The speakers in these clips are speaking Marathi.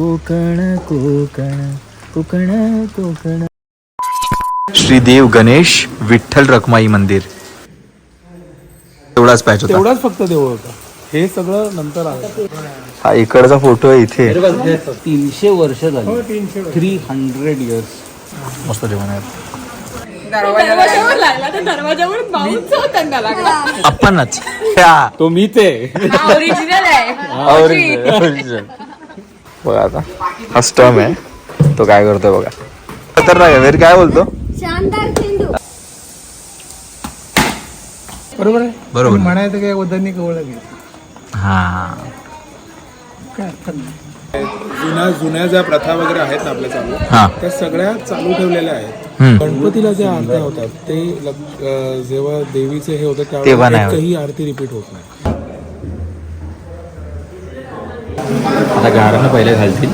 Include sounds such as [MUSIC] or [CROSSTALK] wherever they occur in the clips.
कोकण कोकण कोकण कोकण. श्री देव गणेश विठ्ठल रखमाई मंदिर. तेवढाच पॅच होता. तेवढाच फक्त देऊळ होतं. हे सगळं नंतर आलं हा इकडचा फोटो आहे इथे. तीनशे वर्ष झाली. तीनशे थ्री हंड्रेड इयर्स मस्त जेवण आहे. दरवाजावर लागला तर दरवाजावर बाउन्स त्यांना लागला. आपणच. तो मी ते. ओरिजिनल आहे. [LAUGHS] बघा आता. हा स्टम आहे. तो काय करतोय बघा. खतरनाक आहे. वेर काय बोलतो? शानदार चेंडू. बरोबर आहे? बरोबर. पण म्हणायचं काय वदांनी कवळ हा. काय जुन्या जुन्या ज्या प्रथा वगैरे आहेत ना आपल्या चालू हा. त्या सगळ्या चालू ठेवलेल्या आहेत. हम्म. गणपतीला ज्या आरत्या होतात ते लग- अं, जेव्हा देवीचे हे होतं तेव्हा नाही होत. एकही आरती रिपीट होत नाही. आता गारणं पहिले घालतील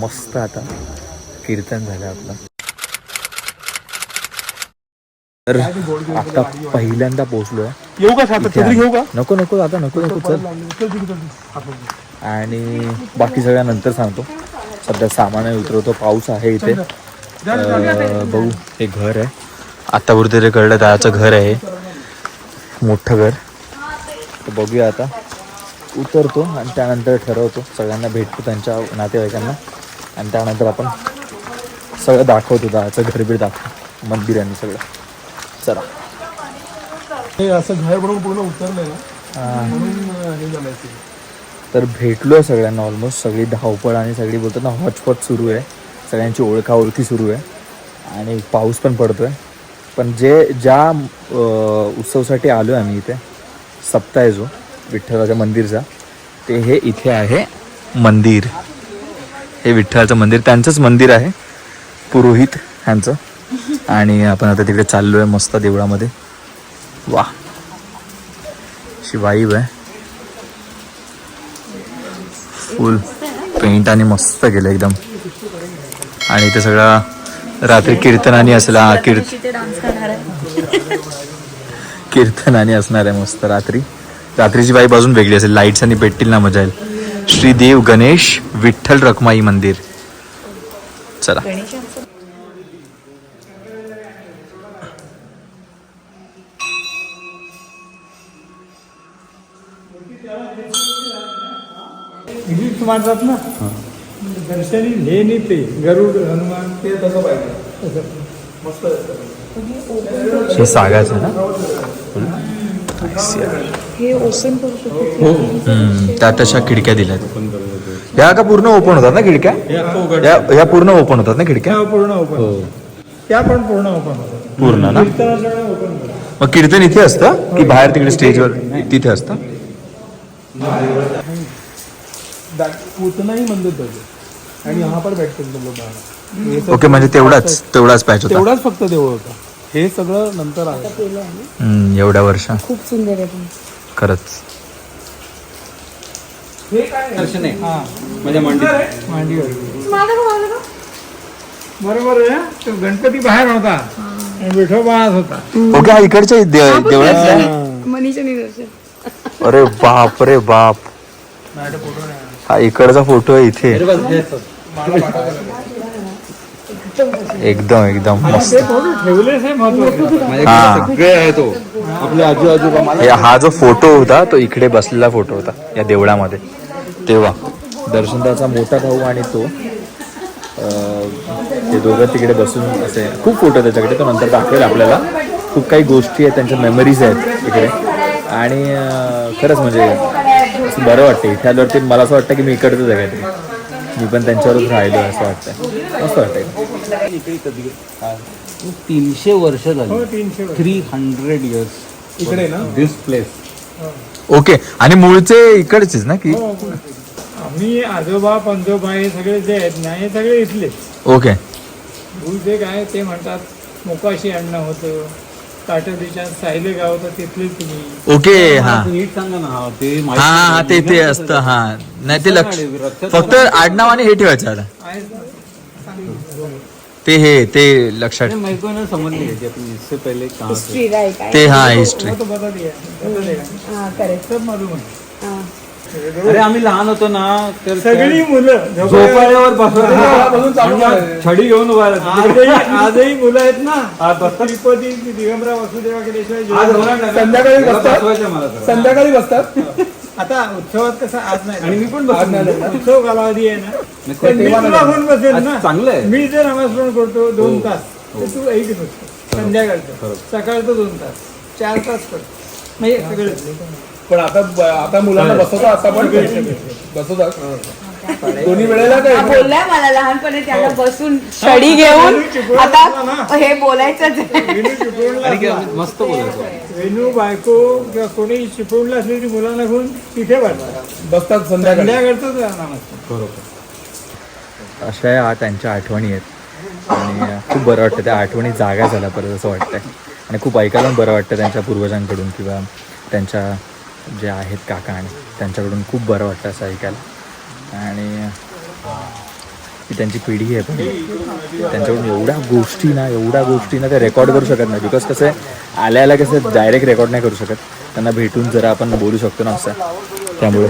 मस्त आता कीर्तन झालं आपलं तर आता पहिल्यांदा पोहोचलोय येऊ घेऊ का नको नको आता नको नको चल आणि बाकी सगळ्या नंतर सांगतो. सध्या सामान उतरवतो. पाऊस आहे इथे. बघू हे घर आहे. आता कुठेतरी कळलं त्याचं घर आहे. मोठं घर. तर बघूया आता. उतरतो आणि त्यानंतर ठरवतो. सगळ्यांना भेटतो त्यांच्या नातेवाईकांना. आणि त्यानंतर आपण सगळं दाखवतो. दहाचं घर बीर दाखवतो. मंदिर आणि सगळं. चला. हे असं घर बनवून पूर्ण उतरलंय ना? म्हणून हे झालंय ते. तर भेटलो आहे सगळ्यांना ऑलमोस्ट सगळी धावपळ आणि सगळी बोलतात ना हॉटस्पॉट सुरू आहे. सगळ्यांची ओळखाओळखी सुरू आहे. आणि पाऊस पण पडतो आहे पण जे ज्या उत्सवसाठी आलो आहे आम्ही इथे सप्ताह आहे जो विठ्ठलाच्या मंदिरचा ते हे इथे आहे मंदिर. हे विठ्ठलाचं मंदिर. त्यांचंच मंदिर आहे. पुरोहित ह्यांचं. आणि आपण आता तिकडे चाललो आहे मस्त देवळामध्ये. वा शिवाई आहे फुल पेंट आणि मस्त केलं एकदम. आणि ते सगळं रात्री कीर्तनानी असला कीर्त कीर्तनानी असणार आहे मस्त रात्री. रात्रीची बाई बाजून वेगळी असेल लाईट्स आणि पेटतील ना मजा येईल. श्री देव गणेश विठ्ठल रखमाई मंदिर. चला. मानतात ना. दर्शनी हे नी ते गरुड हनुमान ते तसं पाहिजे. मस्त. हे सागाचं ना? हम्म, त्या तशा खिडक्या दिल्यात. ह्या का पूर्ण ओपन होतात ना खिडक्या? या ह्या पूर्ण ओपन होतात ना खिडक्या? पूर्ण ओपन. त्या पण पूर्ण ओपन होतात. पूर्ण ना? मग कीर्तन इथे असतं? की बाहेर तिकडे स्टेजवर तिथे असतं? उतनाही मंदिर त्याचे आणि हा पण ओके म्हणजे तेवढाच तेवढाच पॅच होता. तेवढाच फक्त देऊळ होतं. हे सगळं नंतर आलं हम्म, एवढ्या वर्ष. खूप सुंदर आहे खरंच. दर्शन आहे. हा. माझ्या मांडीत मांडीवर. बरोबर आहे तो गणपती बाहेर होता. विठोबा ओके इकडच्या देवळात? मनीषा अरे बाप रे बाप. हा इकडचा फोटो आहे इथे. एकदम एकदम मस्त. हा सगळे आहे तो आपले आजू आजोबा हे- हा जो फोटो होता तो इकडे बसलेला फोटो होता या देवळामध्ये. तेव्हा. दर्शनदाचा मोठा भाऊ आणि तो ते दोघं तिकडे बसून असे खूप फोटो त्याच्याकडे तो नंतर दाखवेल आपल्याला. खूप काही गोष्टी आहेत त्यांच्या मेमरीज आहेत इकडे आणि खरंच म्हणजे बरं वाटतं. इथे आल्यावरती मला असं वाटतं की मी इकडचंच आहे काहीतरी. मी पण त्यांच्यावरच राहिलो असं वाटतं मस्त वाटतं तीनशे वर्ष हो झाली. थ्री हंड्रेड इयर्स इकडे ना? This place okay. आणि मूळचे इकडचेच ना की? हो. आम्ही आजोबा पंजोबा हे सगळे जे आहेत ना हे सगळे इथले ओके. मूळ जे काय ते म्हणतात मोकाशी अन्न होतं. काटोलीच्या सायले गाव होतं तिथले तुम्ही. ओके हा. नीट सांगा ना हा, ते हा माहिती हा हा, ते ते असतं हा. नाही ते लक्ष फक्त आडनाव आणि हे ठेवायचं आता. आहेच ना चांगलं. ते हे ते लक्षात अरे, मेरे को ना समझ नहीं अपनी इससे पहले कहाँ से हिस्ट्री राईट आहे ते हा हिस्ट्री वो तो बदल गया बदल गया हा करेक्ट सब मालूम आहे. अरे आम्ही लहान होतो ना तर सगळी मुलं झोपाळ्यावर म्हणजे छडी घेऊन उभा राहतो. आजही आजही मुलं आहेत ना. हा, बसतात. श्रीपती दिगंबरा वसुदेवा केल्याशिवाय. संध्याकाळी बसतात. संध्याकाळी बसतात. आता उत्सवात कसं आज नाही आणि मी पण बसतो. उत्सव कालावधी आहे ना. बसेल ना. चांगलं आहे. मी जर नामस्मरण करतो दोन हो. तास तर तू ऐक संध्याकाळचं. सकाळचं दोन तास. चार तास कर. नाही सगळं पण आता आता मुलांना बसवतो आता पण बसवतात दोन्ही वेळेला काय? हा बोललाय मला लहानपणी त्यांना बसून शडी घेऊन आता हे बोलायचंच असला. काय मस्त बोलायचं. वेणू बायको किंवा कोणी चिपळूणला असलेली मुलांना घेऊन तिथे बसतात संध्याकाळी. संध्याकाळचं बरोबर. अशा या त्यांच्या आठवणी आहेत. आणि खूप बरं वाटतं त्या आठवणी जागा झाल्या परत असं वाटतंय. आणि खूप ऐकायला पण बरं वाटतं त्यांच्या पूर्वजांकडून किंवा त्यांच्या जे आहेत काका आणि त्यांच्याकडून खूप बरं वाटतं असं ऐकायला. आणि ही त्यांची पिढी आहे पण त्यांच्याकडून एवढ्या गोष्टी ना एवढ्या गोष्टी ना ते रेकॉर्ड करू शकत नाही. बिकॉज कसं आहे आल्या आल्या कसं डायरेक्ट रेकॉर्ड नाही करू शकत. त्यांना भेटून जरा आपण बोलू शकतो ना असं. त्यामुळे.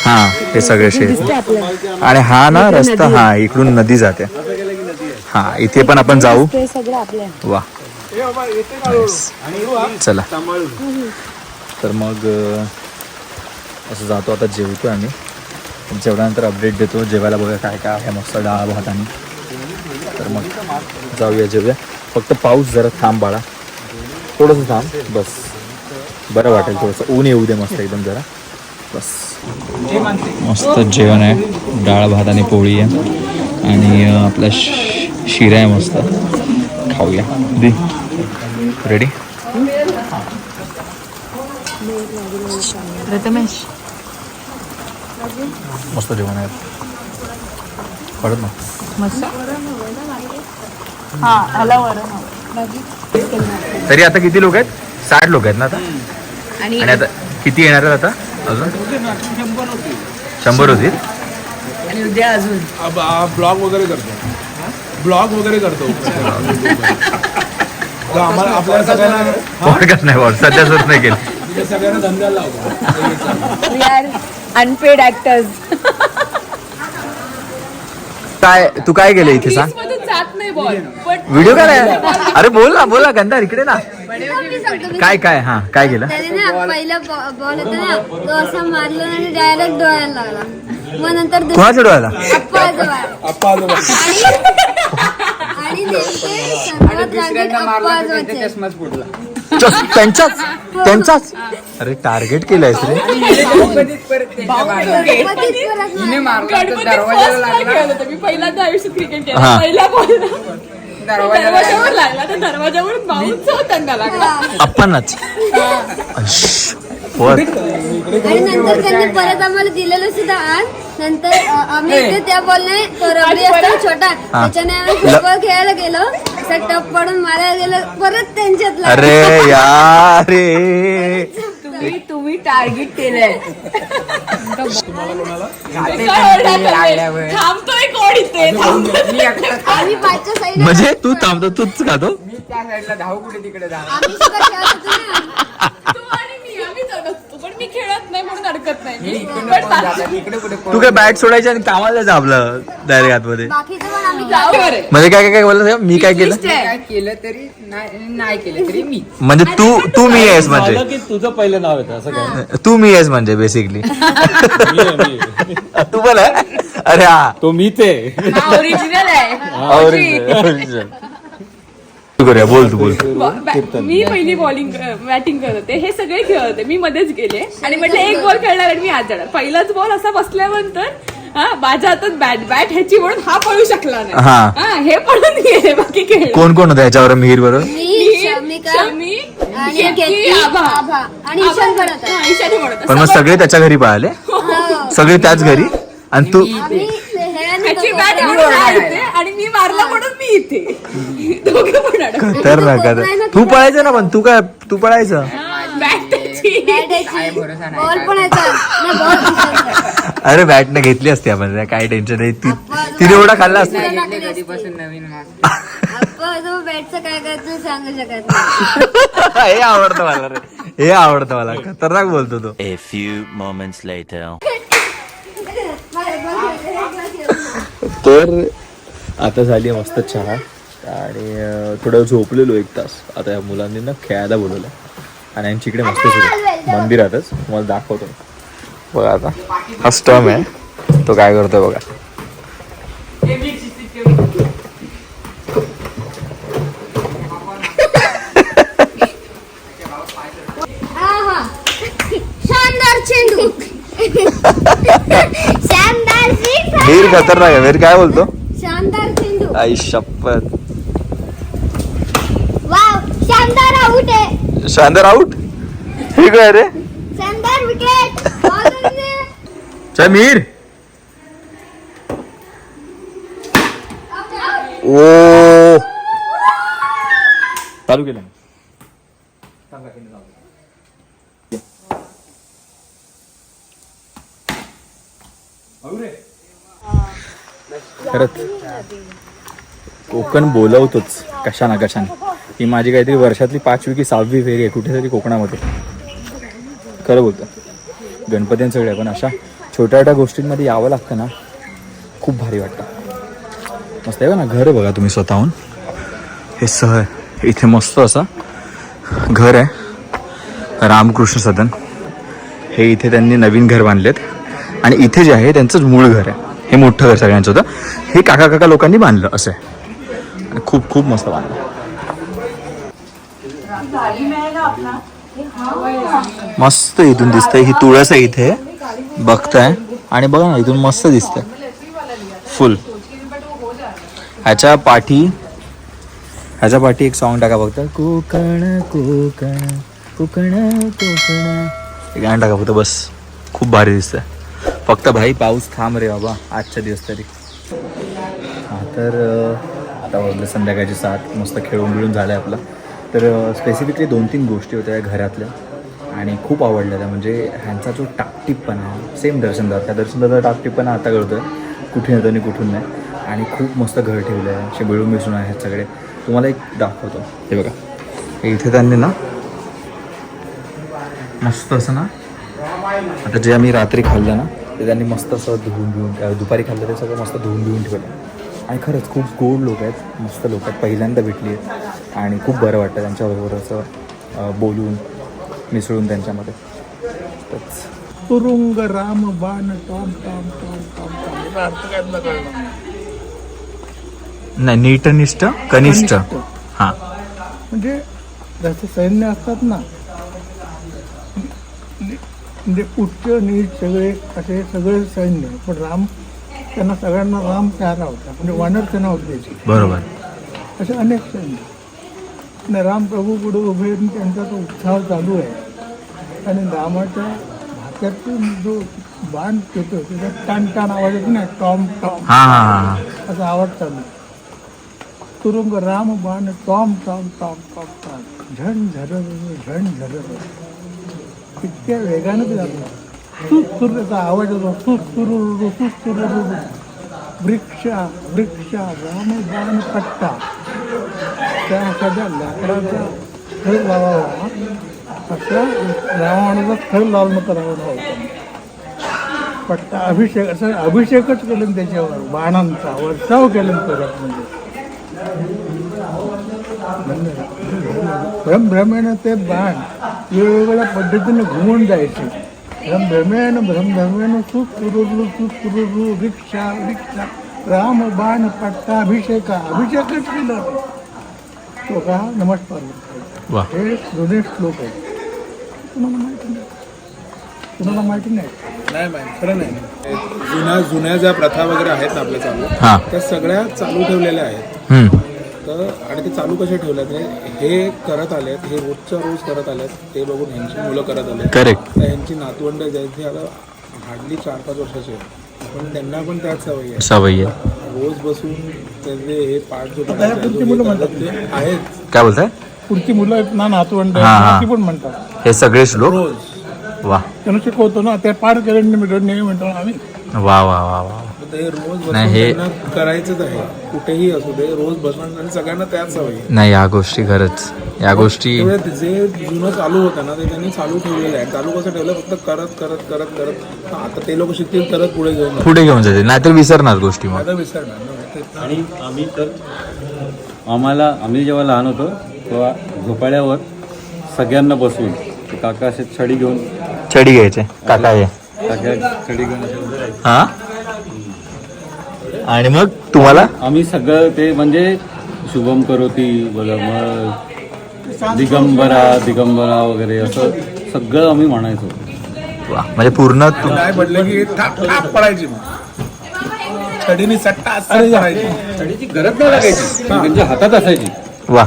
हां हे सगळे शेत आणि हा ना रस्ता हा इकडून नदी जाते. हा इथे पण आपण जाऊ. ते वा. चला. तर मग असं जातो आता जेवतो आम्ही. जेवल्यानंतर अपडेट देतो जेवायला बघा काय काय आहे मस्त डाळ भात आणि. तर मग जाऊया जेवूया. फक्त पाऊस जरा थांब बाळा. थोडंसं थांब बस. बरं वाटेल थोडंसं. ऊन येऊ दे मस्त एकदम जरा. बस. मस्त जेवण आहे. डाळ भात आणि पोळी आहे. आणि आपला शिरा आहे मस्त. खाऊया. दे. रेडी प्रथमेश मस्त जेवण आहे. पडत ना. मस्त. हा ह्याला वरण तरी आता किती लोक आहेत? साठ लोक आहेत ना आता? आणि आता किती येणार आहेत आता? अजून? शंभर होतील. आणि उद्या अजून. ब्लॉग वगैरे करतो. ब्लॉग वगैरे करतो. [LAUGHS] तर आम्हाला आपल्याला सगळ्यांना नाही बॉल सध्या सुरू नाही केलं. म्हणजे सगळ्यांना धंद्याला लावतो. वी आर अनपेड ऍक्टर्स काय तू काय केलं इथे सांग? मधून जात नाही बॉल पण व्हिडिओ काय अरे बोल ना बोल ना गंधा इकडे ना. काय काय हा काय केलं? त्याने ना पहिला बॉल होता ना तो असा मारला आणि डायरेक्ट डोळ्याला लागला. मग नंतर कोणाच्या डोळ्याला? अप्पा आजोबा. आणि नेमके अप्पा आजोबाचे. चस, त्यांचाच त्यांचाच अरे टार्गेट केलंयस रे. मारला. मी. पहिल्यांदा आयुष्यात क्रिकेट हा. केलं पहिला बॉल दरवाजावर लागला. तर दरवाजावरून बाउन्स त्यांना लागला. अप्पांनाच अश, वर. आणि नंतर त्यांनी परत आम्हाला दिलेलं सुद्धा आज. नंतर अ, आम्ही इथे त्या बॉलने असतो छोटा त्याच्याने आम्ही फुटबॉल खेळायला गेलो. असं टप पडून मारायला गेलो. परत त्यांच्यात लागला. अरे यार रे तुम्ही तुम्ही टार्गेट केलंय. थांबतोय कोण इथे? थांबतोय. आम्ही पाचच्या साईड म्हणजे तू थांबतो तूच खातो? आम्ही सुद्धा खेळत होतो ना तू आणि मी आम्हीच अडकतो पण मी खेळत नाही म्हणून अडकत नाही. मी पण बाकी- तू काय बॅट सोडायची आणि कामाला जायचं आपलं डायरेक्ट आतमध्ये. बाकीचं पण आम्ही जाऊ बरं. म्हणजे काय काय काय बोललं मी काय केलं? काय केलं तरी नाही नाही केलं तरी मी. म्हणजे तू तू मी आहेस झालं म्हणजे. की तुझं पहिलं नाव येतं असं काय? तू मी आहेस म्हणजे बेसिकली मी आहे, मी आहे. तू आहे? अरे हा. तो मी ते. ओरिजिनल आहे. Original, original. तू करूया बोल तू बोल बॅ- मी पहिली बॉलिंग बॅटिंग करत होते हे सगळे खेळत होते मी मध्येच गेले आणि म्हटलं एक बॉल खेळणार आणि मी आज जाणार पहिलाच बॉल असा बसल्यानंतर हा माझ्या हातात बॅट बॅट ह्याची म्हणून हा पळू शकला नाही हा. हा, हे पळून गेले बाकी खेळ कोण कोण होतं याच्यावर मिहीर बरोबर मी शमिका शमी, आणि केतकी, केतकी, आभा. आभा. आणि ईशान पण होता. हा, ईशानी पण होता. पण मग सगळे त्याच्या घरी पळाले हो. सगळे त्याच घरी आणि तू आम्ही बॅट इथे आणि मी मारला म्हणून मी इथे. दोघे पण अडकले. खतरनाक तू पळायचं ना पण तू काय तू पळायचं? बॅट त्याची. बॉल पण यायचा नाही. नाही. अरे बॅटने घेतली असती आपण. काय टेन्शन नाही ती तिने एवढा खाल्ला असता नाही घेतले कधीपासून नवीन मास्क. आपण जो बॅटचं काय करायचं सांगू शकत नाही. [LAUGHS] हे आवडतं मला रे. हे आवडतं मला. खतरनाक बोलतो तो. A few moments later. तर आता झाली आहे मस्त चहा. आणि थोडं झोपलेलो एक तास. आता या मुलांनी ना खेळायला बोलवलं आणि यांची इकडे मस्त सुरू मंदिरातच. मला दाखवतो. बघा आता. हा स्टम आहे. तो काय करतोय बघा आहा. शानदार चेंडू शानदार वीर खतरनाक आहे. वीर काय बोलतो? शानदार चेंडू आई शपथ. वाव शानदार आउट आहे. शानदार हे काय रे. शानदार विकेट समीर ओ. चालू केलं खरंच कोकण बोलवतोच कशा ना कशाने. ही माझी काहीतरी वर्षातली पाचवी की सहावी फेरी आहे कुठेतरी कोकणामध्ये. खरं बोलतो. गणपतींचं आहे पण अशा छोट्या छोट्या गोष्टींमध्ये यावं लागतं ना खूप भारी वाटतं. मस्त आहे ना घर बघा तुम्ही स्वतःहून. हे सहर इथे मस्त असं घर आहे. रामकृष्ण सदन. हे इथे त्यांनी नवीन घर बांधलेत. आणि इथे जे आहे त्यांचंच मूळ घर आहे. हे मोठं घर सगळ्यांचं होतं. हे काका काका लोकांनी बांधलं असं आहे. खूप खूप मस्त वाटलं. मस्त इथून दिसतंय. ही तुळस आहे इथे. बघताय. आणि बघा ना इथून मस्त दिसतंय. फुल ह्याच्या पाठी ह्याच्या पाठी एक सॉन्ग टाका बघता कोकण कोकण कोकण कोकण. एक गाणं टाका फक्त बस. खूप भारी दिसतंय. फक्त भाई पाऊस थांब रे बाबा. आजच्या दिवस तरी. हा तर आता वाजले संध्याकाळची सात मस्त खेळून बिळून झालं आहे आपलं. तर स्पेसिफिकली दोन तीन गोष्टी होत्या या घरातल्या आणि खूप आवडल्या त्या म्हणजे ह्यांचा जो टापटीपणा आहे सेम दर्शनदार त्या दर्शनदार टाकटिपणा आता कळतोय. कुठे येतो आणि कुठून नाही. आणि खूप मस्त घर ठेवलं आहे असे मिळून मिसळून आहेत सगळे. तुम्हाला एक दाखवतो. हे बघा. इथे त्यांनी ना मस्त असं ना आता जे आम्ही रात्री खाल्लं ना ते त्यांनी मस्त असं धुवून धुवून दुपारी खाल्लं ते सगळं मस्त धुवून धुवून ठेवलं. आणि खरंच खूप गोड लोक आहेत. मस्त लोक आहेत. पहिल्यांदा भेटली आहेत. आणि खूप बरं वाटतं त्यांच्याबरोबर असं बोलून मिसळून त्यांच्यामध्ये. तुरुंग राम बाण टॉम टॉम टॉम टॉम अर्थ काय नाही नीटनिष्ठ कनिष्ठ. हां. म्हणजे जसे सैन्य असतात ना नि- म्हणजे उच्च नीच सगळे असे सगळे सैन्य. पण राम त्यांना सगळ्यांना राम प्यारा होता. म्हणजे वानर सेना होती त्याची. बरोबर. असे अनेक सैन्य आणि राम प्रभू पुढे उभे त्यांचा तो उत्साह चालू आहे. आणि रामाच्या भात्यातून जो बाण येतो त्याचा टाण टाण आवाज येतो ना टॉम टॉम. हां हां हां असा आवाज चालू. तुरुंग राम बाण टॉम टॉम टॉम टॉम टॉम. झण झर झण झर. इतक्या वेगानं ते जातो सुर आवाज येतो सुस्तुरु सुस्तुरु वृक्षा वृक्षा राम बाण पट्टा. त्या एखाद्या लाकडाचा थर लावावा. असा रावणाचा थर लावणं करावं होतं पट्टा अभिषेक असं अभिषेकच केलं त्याच्यावर. बाणांचा वर्षाव केलं परत म्हणजे भ्रमभ्रमेनं ते बाण वेगवेगळ्या पद्धतीने घुमून जायचे. भ्रमभ्रमेनं भ्रमभ्रमेनं सुरुरु सुरुरु रिक्षा रिक्षा राम बाण पट्टा अभिषेका अभिषेकच केलं तो का नमस्कार हे दोन्ही श्लोक आहेत तुम्हाला माहिती नाही तुम्हाला माहिती नाही नाही माहिती खरं नाही जुन्या जुन्या ज्या प्रथा वगैरे आहेत ना आपल्या चालू त्या सगळ्या चालू ठेवलेल्या आहेत. तर आणि ते चालू कसे ठेवल्यात हे हे करत आलेत हे रोजच्या रोज करत आलेत ते बघून ह्यांची मुलं करत आले करेक्ट तर ह्यांची नातवंड जे आता हार्डली चार पाच वर्षाची आहेत. पण त्यांना पण त्याच सवयी आहे. सवयी आहे. रोज बसून त्यांचे हे पाठ जो आता ह्या पुढची मुलं म्हणतात. ते आहेत. काय बोलताय? पुढची मुलं आहेत ना नातवंड हा, हा. ती पण म्हणतात. हे सगळे श्लोक वा. त्यांना शिकवतो ना ते पाठ केलं नाही म्हणतो आम्ही. वा वा वा वा. ते रोज बसून नाही, हे- करायचंच आहे. कुठेही असू दे रोज बसून आणि सगळ्यांना त्याच सवय आहे. नाही या गोष्टी खरंच. या गोष्टी त्यामुळे जे जुनं चालू होतं ना ते त्यांनी चालू ठेवलेलं आहे. चालू कसं ठेवलं? फक्त करत करत करत करत. आता ते लोक शिकतील तरच पुढे घेऊन जातील. पुढे घेऊन जाते नाहीतर विसरणार गोष्टी मग. आता विसरणार ना ते- आणि आम्ही तर आम्हाला आम्ही जेव्हा लहान होतो तेव्हा झोपाळ्यावर सगळ्यांना बसवून ते काका असे छडी घेऊन छडी घ्यायचे. काका हे. सगळ्या छडी घेऊन असे उभे राहायचे. हा? आणि मग तुम्हाला? आम्ही सगळं ते म्हणजे शुभम करोती बोला मग दिगंबरा दिगंबरा वगैरे असं सगळं आम्ही म्हणायचो. वा म्हणजे पूर्ण तू काय पडलं की ठाप ठाप पडायची मग. छडीने सट्टा असं गरज नाही लागायची. त्यांच्या हातात असायची. वा.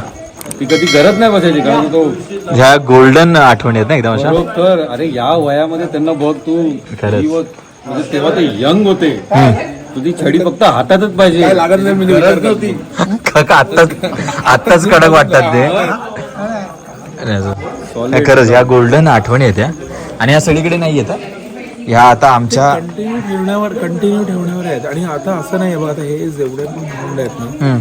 ती कधी गरज नाही बसायची कारण तो ह्या गोल्डन आठवणी आहेत ना एकदम अशा? बरोबर अरे या वयामध्ये त्यांना बघ तू खरंच. ही बघ, म्हणजे तेव्हा ते यंग होते. तुझी छडी फक्त हातातच पाहिजे. काय लागत नाही म्हणजे गरज विचार नव्हती. काका आत्ताच आत्ताच कडक वाटतात ते. नाही, असं. नाही, खरंच या गोल्डन आठवणी आहेत या. आणि या सगळीकडे नाही येत ह्या आता आमच्या कंटिन्यू ठेवण्यावर कंटिन्यू ठेवण्यावर आहेत. आणि आता असं नाही बघा आता हे जेवढे पण भांड आहेत ना हम्म.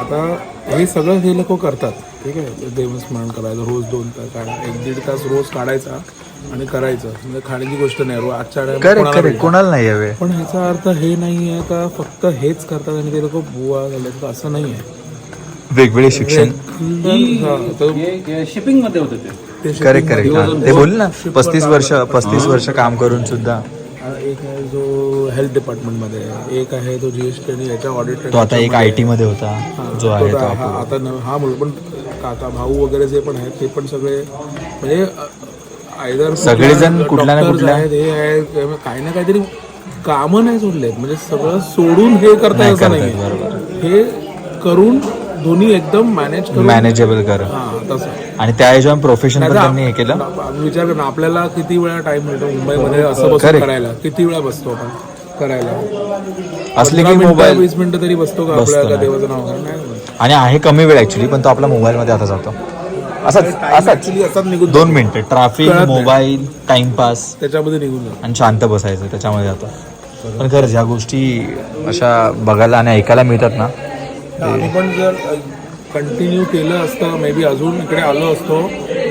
आता हे सगळं हे लोक करतात. ठीक आहे? देवस्मरण करायचं रोज दोन तास काढा एक दीड तास रोज काढायचा. आणि करायचं. म्हणजे खाण्याची गोष्ट नाही आजच्या कोणाला करेक्ट. भेटेल. कोणाला नाही हवे. पण ह्याचा अर्थ हे नाही आहे का फक्त हेच करतात आणि ते लोक बुवा झाले असं नाही आहे वेगवेगळे शिक्षण. हा, शिपिंगमध्ये होते करेक्ट करेक्ट. ते बोल ना. पस्तीस वर्ष पस्तीस वर्ष काम करून सुद्धा. एक आहे जो हेल्थ डिपार्टमेंटमध्ये आहे एक आहे तो जीएसटी आणि याच्या ऑडिट तो आता एक आय टी मध्ये होता. जो आहे तो हा आता हा मुलं पण काका भाऊ वगैरे जे पण आहेत ते पण सगळे म्हणजे आयदर सगळेजण कुठल्या ना कुठल्या- आहेत हे आहेत काही ना काहीतरी कामं नाही सोडलेत. म्हणजे सगळं सोडून हे करताय असं नाही हे करून दोन्ही एकदम मॅनेज करून मॅनेजेबल कर. हा आणि त्या हिशोबाने प्रोफेशन पण त्यांनी हे केलं. विचार कर ना आपल्याला किती वेळा टाइम मिळतो मुंबईमध्ये असं बसून Correct. करायला? किती वेळा बसतो आपण करायला? असले की मोबाईल वीस मिनिटं तरी बसतो का बसतो आपल्याला. देवाचं नाव बसत. आणि आहे कमी वेळ ऍक्च्युली पण तो आपला मोबाईल मध्ये आता जातो. असाच असाच. Actually असाच निघून दोन मिनिटं ट्रॅफिक कळत नाही. मोबाईल टाइमपास त्याच्यामध्ये निघून जातो. आणि शांत बसायचं त्याच्यामध्ये जातो. पण खरंच ह्या गोष्टी अशा बघायला आणि ऐकायला मिळतात ना. आम्ही पण जर कंटिन्यू केलं असतं मे बी अजून इकडे आलो असतो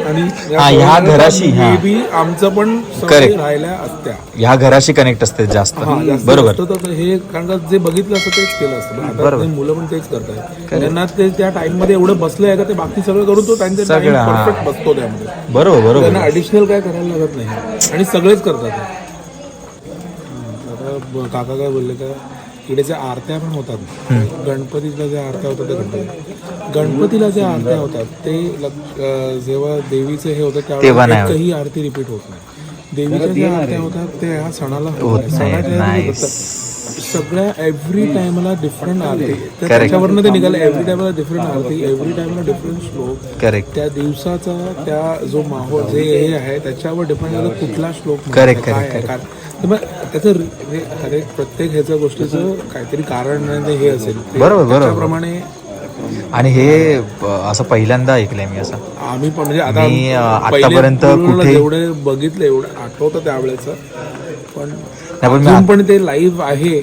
आणि हा, ह्या घराशी, हा. बी आमचं पण Correct. राहिल्या असत्या. ह्या घराशी कनेक्ट असते जास्त. हा, जास्त बरोबर. तर हे कारण का जे बघितलं असतं तेच केलं असतं. पण आता ते मुलं पण तेच करतात त्यांना ते त्या टाइममध्ये एवढं बसलं आहे का ते बाकी सगळं करून तो त्यांच्या सगळं, हा. परफेक्ट बसतो त्यामध्ये. बरोबर बरोबर. त्यांना ऍडिशनल काय करायला लागत नाही. आणि सगळेच करतात. आता ब- काका काय बोलले का? इकडे ज्या आरत्या पण होतात गणपतीला ज्या आरत्या होतात ते गणपती गणपतीला ज्या आरत्या होतात ते जेव्हा देवीचे हे होतं होत. एकही आरती रिपीट होत नाही देवीच्या ज्या आरत्या होतात ते ह्या सणाला होत होतात. नाही, सणाच्या. सगळ्या एव्हरी टाइमला डिफरंट आरती तर त्याच्यावरनं ते निघालं. एव्हरी टाइमला डिफरंट आरती एव्हरी टाइमला डिफरंट श्लोक करेक्ट त्या दिवसाचा त्या जो माहोल जे हे आहे त्याच्यावर डिपेंड झालं कुठला श्लोक तर मग त्याचं रि- हरेक प्रत्येक ह्याच्या गोष्टीचं काहीतरी कारण हे असेल. बरोबर. त्याच्याप्रमाणे आणि हे असं पहिल्यांदा ऐकलंय मी असं. आम्ही पण म्हणजे आता आतापर्यंत कुठे- जेवढे बघितले एवढं आठवतं त्यावेळेचं. पण पण अजून पण ते लाईव्ह आहे.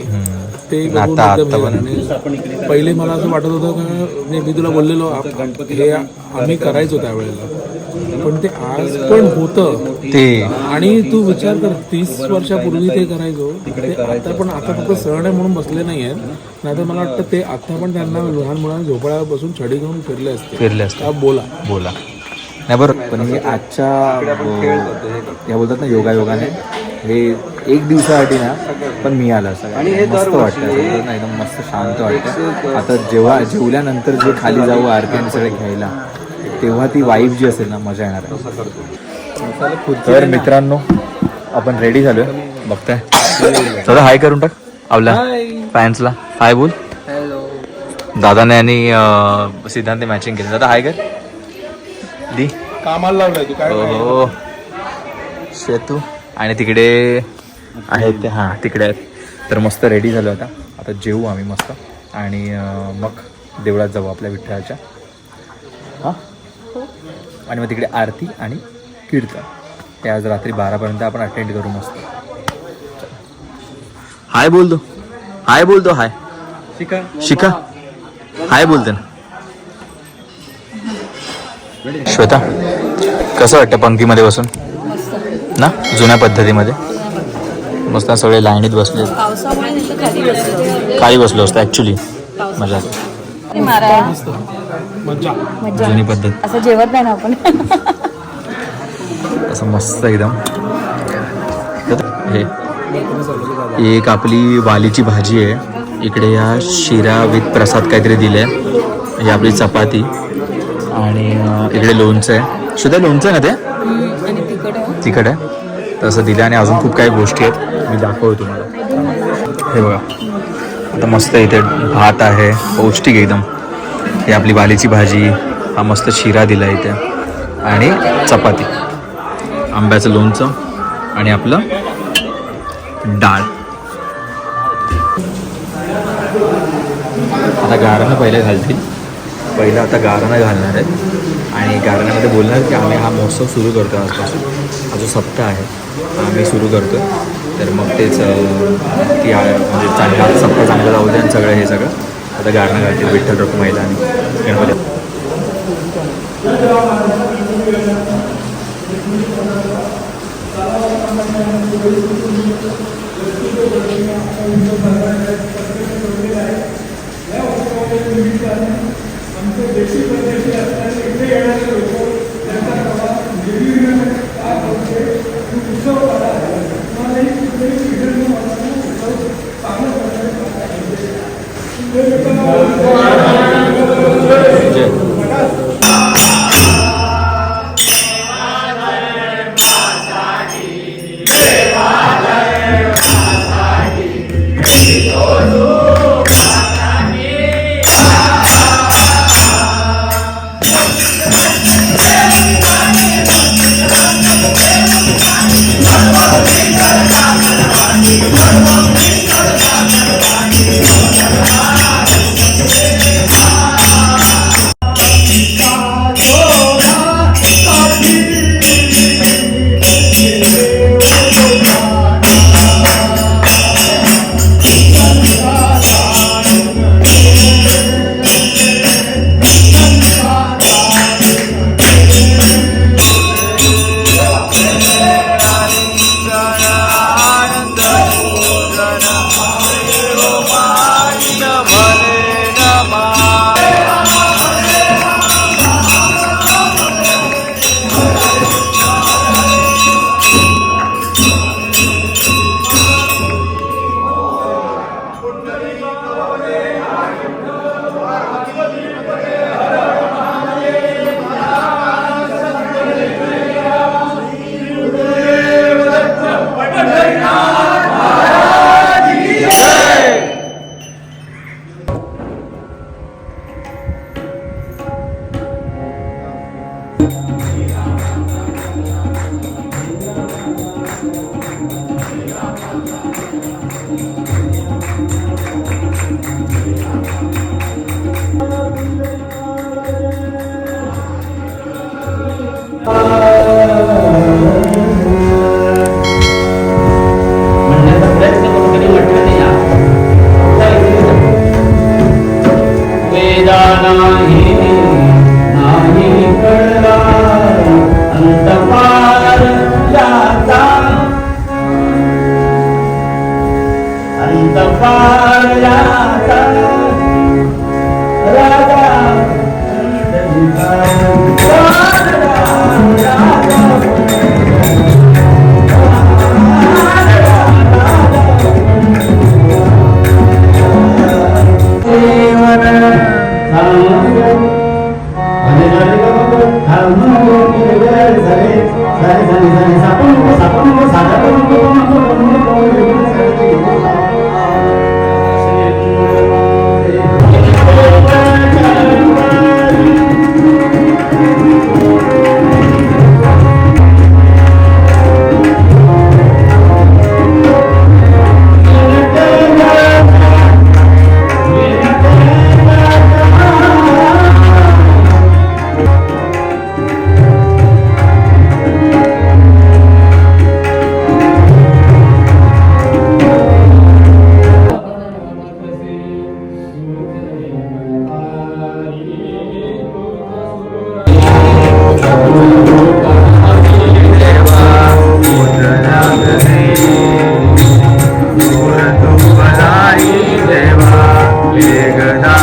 ते बघून आता- एकदम आता झालं. आणि पहिले मला असं वाटत होतं का म्हणजे मी तुला बोललेलो आप- हे आम्ही करायचो त्यावेळेला. पण ते आज पण होतं. ते. आणि तू विचार कर तीस वर्षापूर्वी ते करायचो. ते आता पण आता फक्त सण आहे म्हणून बसले नाही आहेत. नाहीतर मला वाटतं ते आता पण त्यांना लहान मुलांना झोपड्यावर बसून छडी घेऊन फिरले असते. फिरले असते. का बोला. बोला. नाही बरं पण हे आजच्या या बोलतात ना योगा योगाने हे एक दिवसासाठी ना पण मी आलं असं. आणि हे मस्त वाटतं. एकदम मस्त शांत वाटतं. आता जेव्हा जेवल्यानंतर जे खाली जाऊ आरती सगळे घ्यायला तेव्हा ती वाईफ जी असेल ना मजा येणार आहे. तर मित्रांनो आपण रेडी झालोय. बघताय. चला हाय करून टाक आपल्या फॅन्सला हाय बोल. दादाने आणि सिद्धांत मॅचिंग केली. दादा हाय कर. दी. कामाला लावलंय तू काय हो. शेतू. आणि तिकडे आहेत ते हां तिकडे आहेत. तर मस्त रेडी झालो आता. आता जेवू आम्ही मस्त. आणि मग देवळात जाऊ आपल्या विठ्ठलाच्या. हां? आणि मग तिकडे आरती आणि कीर्तन. ते आज रात्री बारापर्यंत आपण अटेंड करू मस्त. हाय बोलतो हाय बोलतो हाय. शिका. शिका. हाय बोलते ना श्वेता कसं वाटतं पंक्तीमध्ये बसून? ना जुन्या पद्धतीमध्ये? मस्त सगळे लाईनीत बसले. खाली बसलो असतो ऍक्च्युली मजा जुनी पद्धत. असं जेवत नाही ना आपण. असं मस्त एकदम. हे. एक आपली वालीची भाजी आहे. इकडे या शिरा विथ प्रसाद काहीतरी दिले ही आपली चपाती. आणि इकडे लोणचं आहे. सुद्धा लोणचं आहे ना ते? तिखट आहे तसं दिलं आणि अजून खूप काही गोष्टी आहेत. मी दाखवतो तुम्हाला. हे बघा. आता मस्त इथे भात आहे. पौष्टिक एकदम. हे आपली वालीची भाजी. हा मस्त शिरा दिला इथे. आणि चपाती. आंब्याचं लोणचं आणि आपलं डाळ. आता गारणं पहिले घालतील. पहिलं आता गारणं घालणार आहेत. आणि गाराण्यामध्ये बोलणार की आम्ही हा महोत्सव सुरू करतो आजपासून. जो सप्ताह आहे आम्ही सुरू करतो. तर मग तेच ती म्हणजे चांगला सप्ताह चांगला जाऊ दे आणि सगळं हे सगळं. आता गारणं घालतील विठ्ठल रखुमाईला आणि गणपती. जय मेघनाथ गणेशा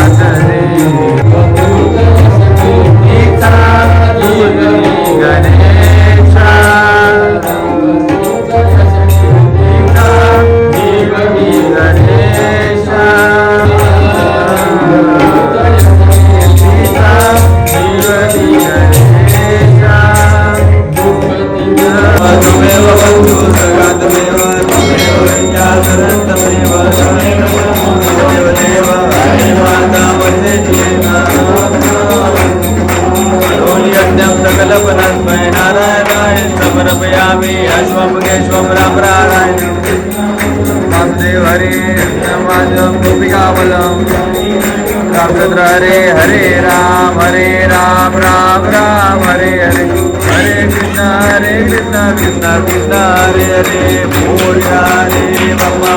हरे राम हरे राम राम राम हरे हरे। हरे कृष्ण हरे कृष्ण कृष्ण कृष्ण हरे हरे। बोल हरे बाबा।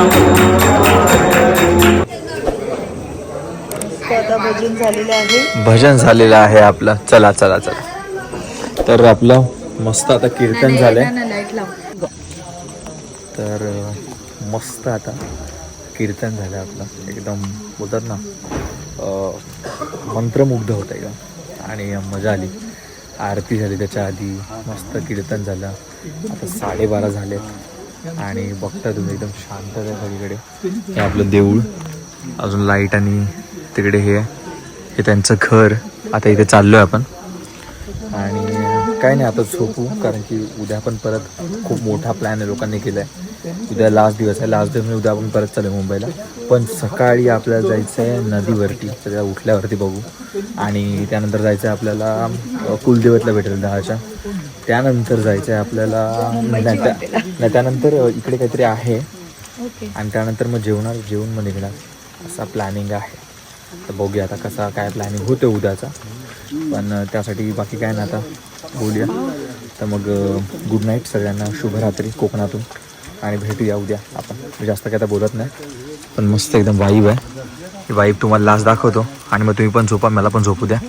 भजन झालेले आहे. भजन झालेलं आहे आपलं. चला चला चला. तर आपलं मस्त आता कीर्तन झालंय. तर मस्त आता. कीर्तन झालं आपलं. एकदम बोलतात ना मंत्रमुग्ध होतं एकदम. आणि मजा आली. आरती झाली त्याच्या आधी. मस्त कीर्तन झालं. आता साडेबारा झाले आणि बघता तुम्ही एकदम शांत आहे सगळीकडे. हे आपलं देऊळ. अजून लाइट आणि तिकडे हे. आहे. हे त्यांचं घर. आता इथे चाललो आहे आपण. आणि काय नाही आता झोपू. कारण की उद्या पण परत खूप मोठा प्लॅन आहे लोकांनी केला आहे उद्या लास्ट दिवस आहे. लास्ट दिवस उद्या आपण परत चालू मुंबईला. पण सकाळी आपल्याला जायचं आहे नदीवरती सगळ्या उठल्यावरती बघू. आणि त्यानंतर जायचं आहे आपल्याला कुलदेवतला भेटेल दहाच्या. त्यानंतर जायचं आहे आपल्याला नाही, त्या- त्यानंतर इकडे काहीतरी आहे. आणि त्यानंतर मग जेवणार जेवण मग निघणार. असा प्लॅनिंग आहे. तर बघूया आता कसा काय प्लॅनिंग होते उद्याचा. पण त्यासाठी बाकी काय ना आता. बोलूया. तर मग गुड नाईट सगळ्यांना. शुभरात्री. कोकणातून. आणि भेटूया उद्या. आपण जास्त काय आता बोलत नाही. पण मस्त एकदम वाईब आहे. ही वाईब तुम्हाला लास्ट दाखवतो. आणि मग तुम्ही पण झोपा मला पण झोपू द्या.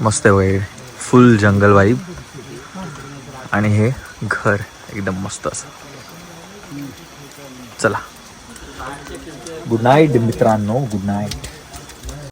मस्त आहे वाईब फुल जंगल वाईब आणि हे घर एकदम मस्त असं. चला. गुड नाईट मित्रांनो. Good night